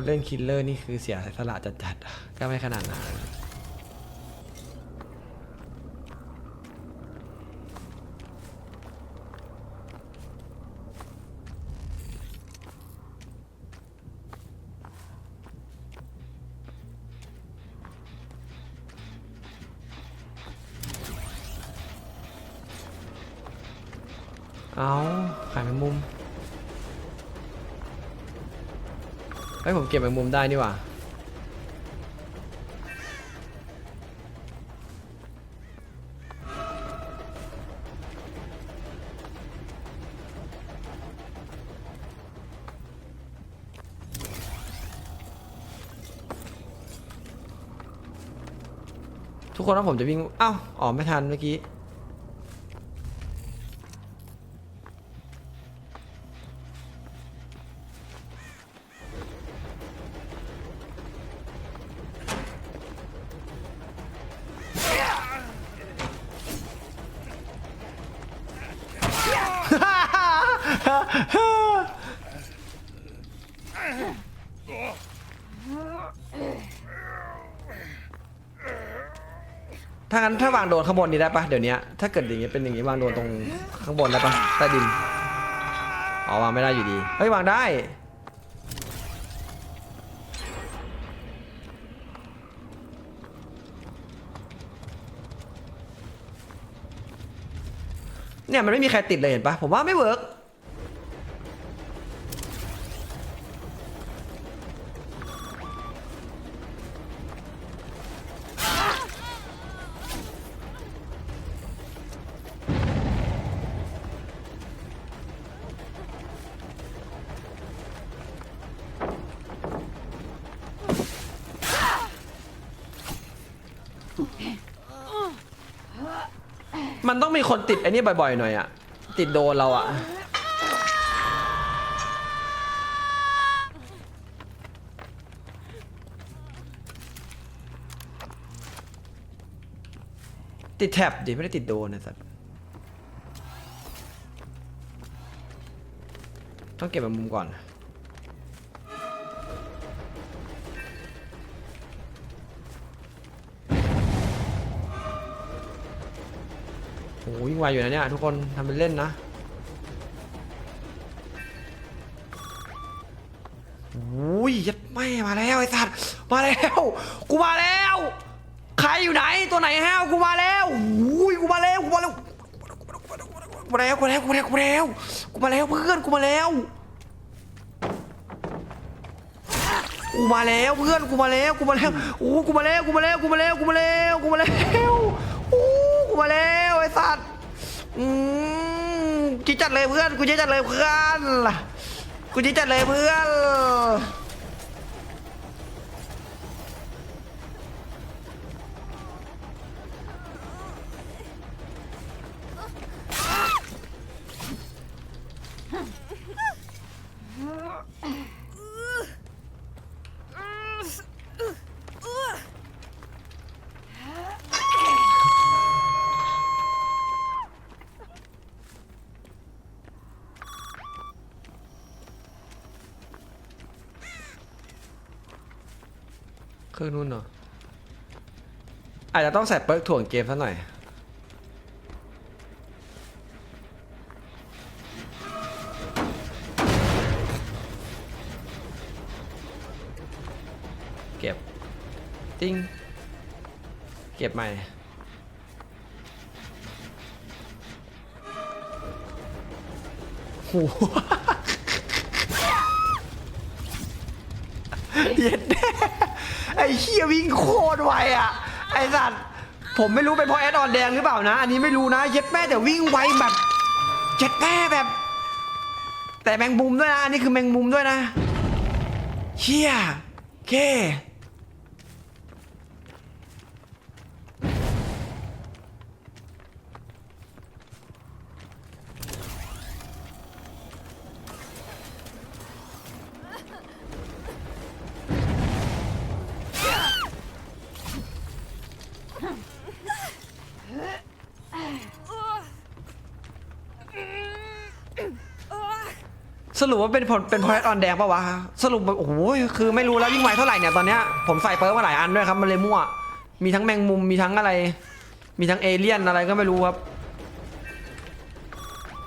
คนเล่นคิลเลอร์นี่คือเสียสละจัดๆก็ไม่ขนาดนั้นเอาขายแมงมุม เฮ้ยผมเก็บแมงมุมได้นี่หว่าทุกคนว่าผมจะวิ่งเอ้าอ๋อ ไม่ทันเมื่อกี้ ถ้างั้นถ้าวางโดนข้างบนนี้ได้ปะเดี๋ยวนี้ถ้าเกิดอย่างงี้เป็นอย่างงี้วางโดนตรงข้างบนได้ปะใต้ดินอ๋อวางไม่ได้อยู่ดีเฮ้ยวางได้เนี่ยมันไม่มีใครติดเลยเห็นปะผมว่าไม่เวิร์ก มันต้องมีคนติดไอ้นี่บ่อยๆหน่อยอะติดโดนเราอะติดแท็บดิไม่ได้ติดโดนนะสัตว์ต้องเก็บมุมก่อน วิ่งไวอยู่นะเนี่ยทุกคนทำเป็นเล่นนะโอ้ยยัดไม่มาแล้วไอ้สัตว์มาแล้วกูมาแล้วใครอยู่ไหนตัวไหนห้าวกูมาแล้วโอ้ยกูมาแล้วกูมาแล้วกูมาแล้วกูมาแล้วกูมาแล้วกูมาแล้วกูมาแล้วเพื่อนกูมาแล้วกูมาแล้วเพื่อนกูมาแล้วกูมาแล้วโอ้กูมาแล้วกูมาแล้วกูมาแล้วกูมาแล้วกูมาแล้วโอ้กูมาแล้วไอ้สัตว์ อืมจีดจัดเลยเพื่อน กูจีดจัดเลยเพื่อน กูจีดจัดเลยเพื่อน เครื่องนู้นเนาะอาจจะต้องใส่เปิร์กถ่วงเกมซะหน่อย เก็บ ติ้ง เก็บใหม่ โห เย็ดแน่ไอ้เฮียวิ่งโคตรไวอะไอ้สัตว์ผมไม่รู้เป็นเพราะแอดออนแดงหรือเปล่านะ อันนี้ไม่รู้นะเย็ดแม่แต่วิ่งไวแบบเจ็ดแม่แบบ แต่แมงมุมด้วยนะอันนี้คือแมงมุมด้วยนะเฮียเค สรุปว่าเป็นผลเป็นพอร์ตออนแดงปะวะ สรุปแบบโอ้โหคือไม่รู้แล้วยิ่งไวเท่าไหร่เนี่ยตอนเนี้ยผมใส่เปิร์มาหลายอันด้วยครับ มันเลยมั่ว มีทั้งแมงมุมมีทั้งอะไร มีทั้งเอเลี่ยนอะไรก็ไม่รู้ครับ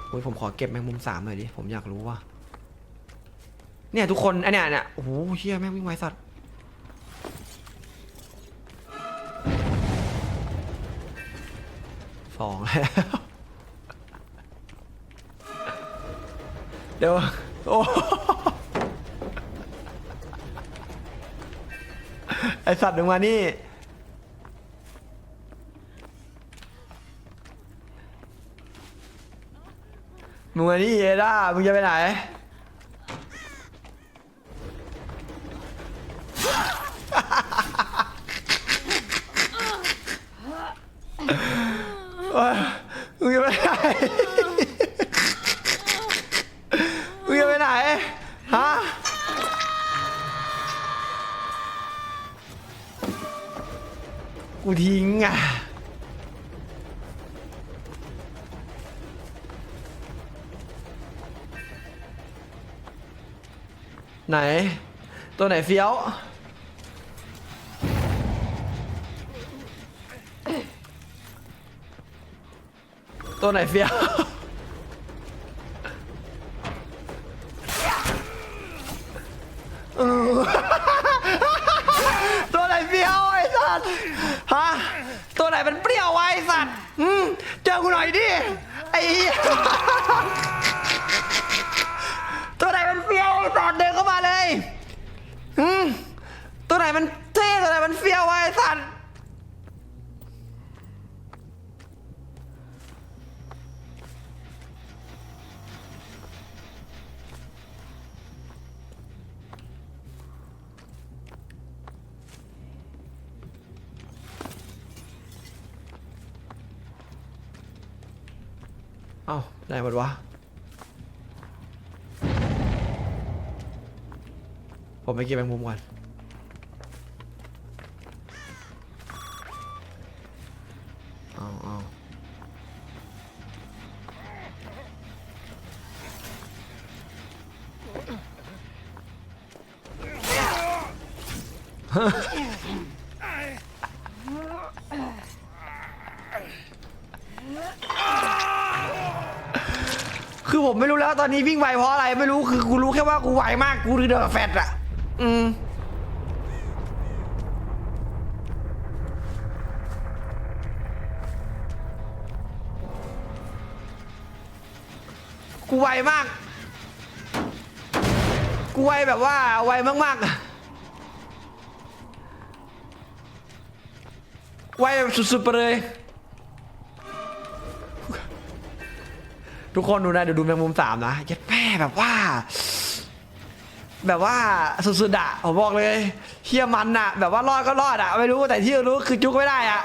โอ้ยผมขอเก็บแมงมุมสามหน่อยดิผมอยากรู้ว่า เนี่ยทุกคนอันเนี้ยเนี่ยโอ้โหเฮียแม่งวิ่งไวสัตว์สอง ดี๋ยวโอ้ไอสัตว์ลงมานี่ มึงมานี่เอด้ามึงจะไปไหน โอ๊ยมึงจะไปไหน มึงจะไปไหน ฮะ กู ทิ้งอะไหน ตัวไหนเฟี้ยว ตัวไหนเฟี้ยว เออตัวไหนเฟี้ยวไอ้สัตว์ ฮะตัวไหนมันเปรี้ยวไว้สัตว์อืมเจอกูหน่อยดิไอ้ อ้าไหนหมดวะ ผมไปเก็บแมงมุมก่อนเอาเอาคือ ผมไม่รู้แล้วตอนนี้วิ่งไวเพราะอะไรไม่รู้คือกูรู้แค่ว่ากูไวมากกูคือเดอะแฟตอะอืมกูไวมาก กูไวแบบว่าไวมากๆอะไวแบบสุดๆไปเลย ทุกคนดูนะเดี๋ยวดูแมงมุมสามนะยัดแม่แบบว่า แบบว่าสุดๆอะผมบอกเลยเฮียมันอะแบบว่ารอดก็รอดอะไม่รู้แต่ที่รู้คือจุกไม่ได้อะ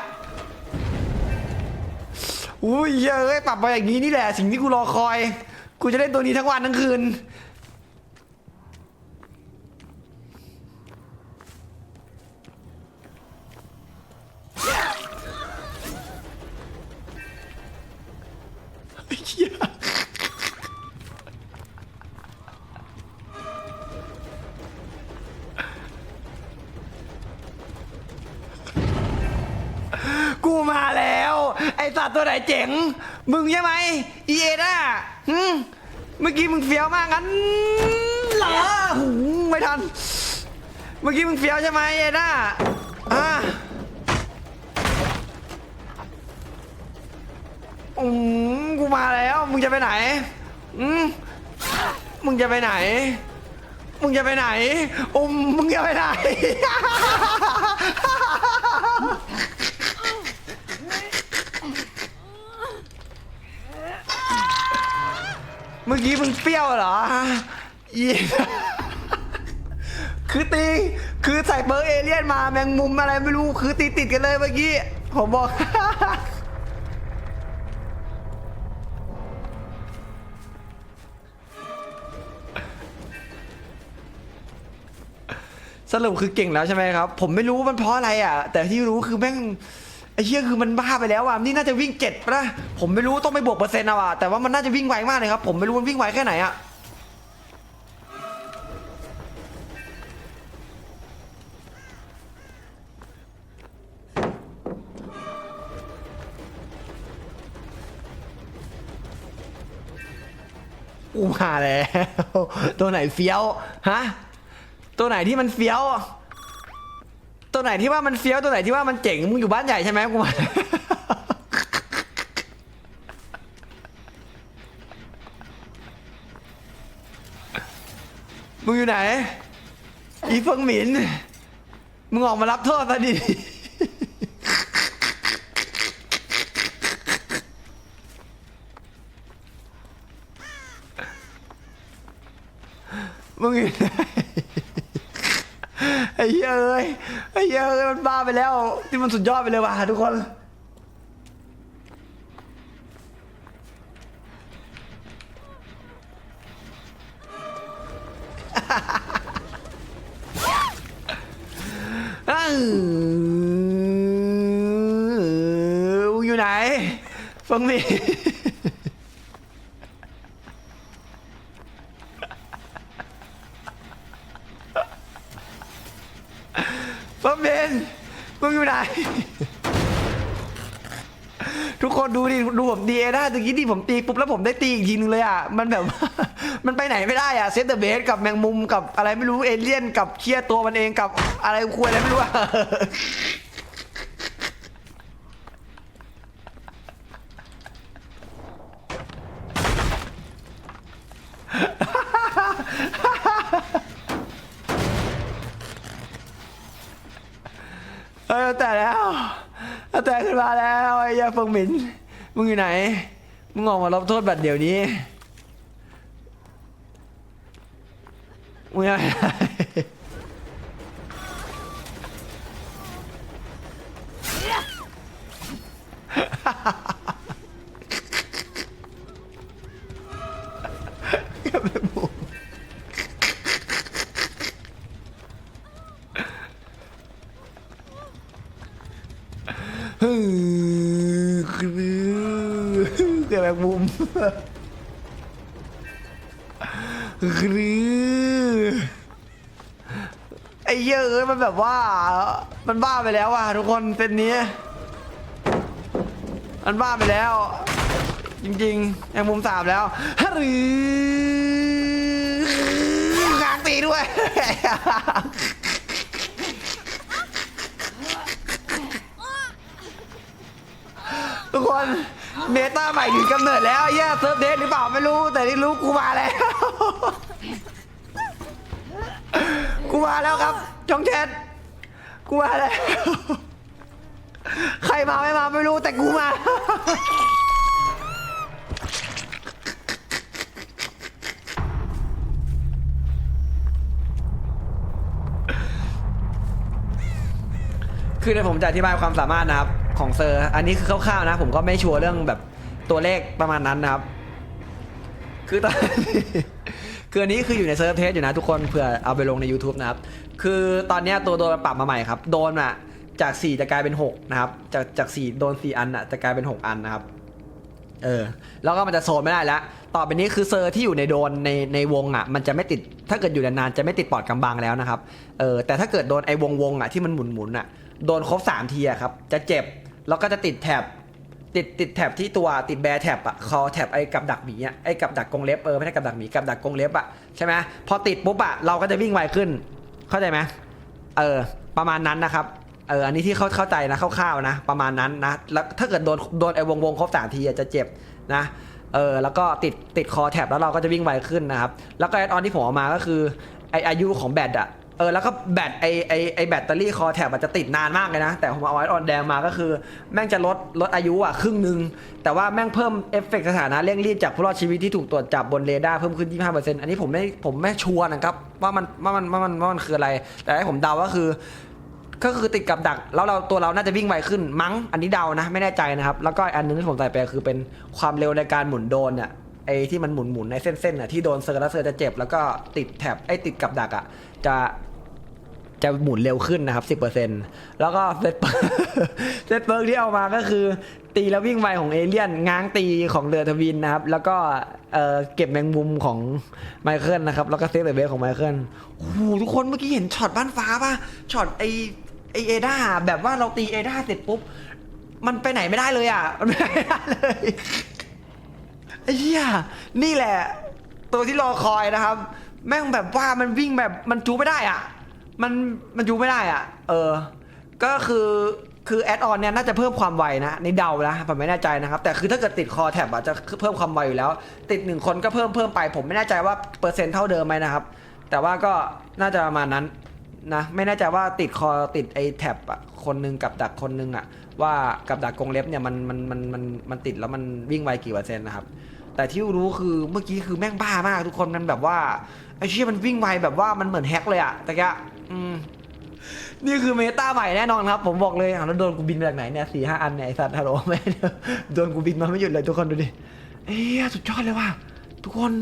อุ้ยเหี้ยเอ้ยปรับมาอย่างนี้นี่แหละ สิ่งที่กูรอคอย กูจะเล่นตัวนี้ทั้งวันทั้งคืน ตัวไหนเจ๋ง มึงใช่ไหมเอเอด้าหึเมื่อกี้มึงเฟี้ยวมากงั้นเหรอหูไม่ทัน เมื่อกี้มึงเฟี้ยวใช่ไหมเอด้าอ่าอืมกูมาแล้ว มึงจะไปไหนอืมมึงจะไปไหน มึงจะไปไหน อุมมึงจะไปไหน เมื่อกี้มึงเปรี้ยวเหรออีคือตี คือใส่เบอร์เอเลี่ยนมาแมงมุมอะไรไม่รู้ คือตีติดกันเลยเมื่อกี้ ผมบอก สรุปคือเก่งแล้วใช่ไหมครับ ผมไม่รู้มันเพราะอะไรอะ แต่ที่รู้คือแม่ง ไอ้เชี่ยคือมันบ้าไปแล้วอะนี่น่าจะวิ่งเจ็ดปะผมไม่รู้ต้องไปบวกเปอร์เซ็นต์เอาอะแต่ว่ามันน่าจะวิ่งไวมากเลยครับ ผมไม่รู้มันวิ่งไวแค่ไหนอะอูมาแล้ว ตัวไหนเฟี้ยว ฮะ ตัวไหนที่มันเฟี้ยว ตัวไหนที่ว่ามันเฟี้ยวตัวไหนที่ว่ามันเจ๋งมึงอยู่บ้านใหญ่ใช่ไหมกูมามึงอยู่ไหน อีเฟิงหมิน มึงออกมารับโทษซะดิมึงอยู่ไหน ไอ้เหี้ยเอ้ยไอ้เหี้ยเอ้ยมันบ้าไปแล้วที่มันสุดยอดไปเลยว่ะทุกคนเอ้ามึงอยู่ไหนฟังมี ฟังเบน มึงอยู่ไหน ทุกคนดูดิดูผมดีเอได้ตะกี้ที่ผมตีปุ๊บแล้วผมได้ตีอีกทีนึงเลยอะ มันแบบ มันไปไหนไม่ได้อะเซตเดอะเบสกับแมงมุมกับอะไรไม่รู้เอเลี่ยนกับเคลียร์ตัวมันเองกับอะไรควยอะไรไม่รู้อะ เอ้ยแต่แล้วแต่ ขึ้นมาแล้วไอ้ยาเฟิงหมิน มึงอยู่ไหน มึงออกมารับโทษบัตรเดี๋ยวนี้ มึงอะไคือไอ้เหี้ยเอ้ยมันแบบว่า มันบ้าไปแล้วว่ะทุกคนเป็นนี้ มันบ้าไปแล้ว จริงๆแองมุมสามแล้วฮึกางตีด้วยทุกคน เมตาใหม่ถึงกำเนิดแล้วไอ้เหี้ยเซิร์ฟเดทหรือเปล่าไม่รู้แต่ที่รู้กูมาแล้ว กูมาแล้วครับจองแชทกูมาแล้ว ใครมาไม่มาไม่รู้แต่กูมา คือเดี๋ยวผมจะอธิบายความสามารถนะครับ ของเซอร์ อันนี้คือคร่าวๆนะ ผมก็ไม่ชัวร์เรื่องแบบตัวเลขประมาณนั้นนะครับ คือตอน คืออันนี้คืออยู่ในเซิร์ฟเทสอยู่นะทุกคนเผื่อเอาไปลงใน YouTube นะครับ คือตอนนี้ตัวโดนปรับมาใหม่ครับ โดนอะจาก 4 จะกลายเป็น 6 นะครับ จากจาก4โดน 4 อันอะจะกลายเป็น 6 อันนะครับ เออ แล้วก็มันจะโซนไม่ได้แล้ว ต่อไปนี้คือเซอร์ที่อยู่ในโดนในในวงอะมันจะไม่ติด ถ้าเกิดอยู่นานๆจะไม่ติดปอดกำบังแล้วนะครับ เออ แต่ถ้าเกิดโดนไอ้วงวงอะที่มันหมุนหมุนๆอะโดนครบ 3 ทีอะครับ จะเจ็บ แล้วก็จะติดแถบติดติดแถบที่ตัวติดแบร์แถบอะคอแถบไอ้กับดักหมีอะไอ้กับดักกรงเล็บเออไม่ใช่กับดักหมีกับดักกรงเล็บอะใช่ไหมพอติดปุ๊บอะเราก็จะวิ่งไวขึ้น เข้าใจไหมเออประมาณนั้นนะครับเอออันนี้ที่เข้าเข้าใจนะคร่าวๆนะ ประมาณนั้นนะแล้วถ้าเกิดโดนโดนไอ้วงวงครบสามทีจะเจ็บนะเออแล้วก็ติดติดคอแถบแล้วเราก็จะวิ่งไวขึ้นนะครับแล้วก็แอดออนที่ผมเอามาก็คือไออายุของแบตอะ เออแล้วก็แบตไอไอไอแบตเตอรี่คอแถบมันจะติดนานมากเลยนะ แต่ผมเอาไอออนแดงมาก็คือ แม่งจะลดลดอายุอะครึ่งหนึ่งแต่ว่าแม่งเพิ่มเอฟเฟกสถานะเร่งรีบจากผู้รอดชีวิตที่ถูกตรวจจับบนเรดาร์เพิ่มขึ้น 25%อันนี้ผมไม่ผมไม่ชัวร์นะครับว่ามันว่ามันว่ามันว่ามันคืออะไร แต่ให้ผมเดาก็คือ ก็คือติดกับดักแล้วเราตัวเราน่าจะวิ่งไวขึ้นมั้งอันนี้เดานะไม่แน่ใจนะครับแล้วก็อันนึงที่ผมใส่ไปคือเป็นความเร็วในการหมุนโดนเนี่ยไอ้ที่มันหมุนหมุนในเส้นๆน่ะที่โดนเซอร์แล้วเซอร์จะเจ็บแล้วก็ติดแถบไอ้ติดกับดักอะจะ จะหมุนเร็วขึ้นนะครับ 10%แล้วก็เซตเปิร์เซตเปิร์กที่เอามาก็คือ ตีแล้ววิ่งไวของเอเลี่ยน ง้างตีของเรือทวินนะครับ แล้วก็เอ่อเก็บแมงมุมของไมเคิลนะครับ แล้วก็เซฟเดอะเบสของไมเคิลโอ้โหทุกคนเมื่อกี้เห็นช็อตบ้านฟ้าป่ะ ช็อตไอไอเอด้าแบบว่าเราตีเอด้าเสร็จปุ๊บ มันไปไหนไม่ได้เลยอะ มันไปไหนไม่ได้เลยไอ้เหี้ยนี่แหละ ตัวที่รอคอยนะครับ แม่งแบบว่ามันวิ่งแบบมันจูไม่ได้อะ มันมันจูไม่ได้อะ เออ ก็คือคือแอดออนเนี่ยน่าจะเพิ่มความไวนะในเดานะผมไม่แน่ใจนะครับ แต่คือถ้าเกิดติดคอแท็บอะจะเพิ่มความไวอยู่แล้ว ติดหนึ่งคนก็เพิ่มเพิ่มไป ผมไม่แน่ใจว่าเปอร์เซ็นต์เท่าเดิมไหมนะครับ แต่ว่าก็น่าจะประมาณนั้นนะไม่แน่ใจว่าติดคอติดไอ้แท็บอะคนหนึงกับดักคนหนึงอะ ว่ากับดักกรงเล็บเนี่ยมันมันมันมันมันติดแล้วมันวิ่งไวกี่เปอร์เซ็นต์นะครับแต่ที่รู้คือเมื่อกี้คือแม่งบ้ามากทุกคนมันแบบว่า ไอ้เชี่ยมันวิ่งไวแบบว่ามันเหมือนแฮกเลยอะตะกี้อืมนี่คือเมตาใหม่แน่นอนครับผมบอกเลยอะแล้วโดนกูบินมาจากไหนเนี่ยสี่ห้าอันเนี่ยไอสัตว์ฮัลโหลแม่โดนกูบินมาไม่หยุดเลยทุกคนดูดิเอ้ยสุดยอดเลยว่ะทุกคน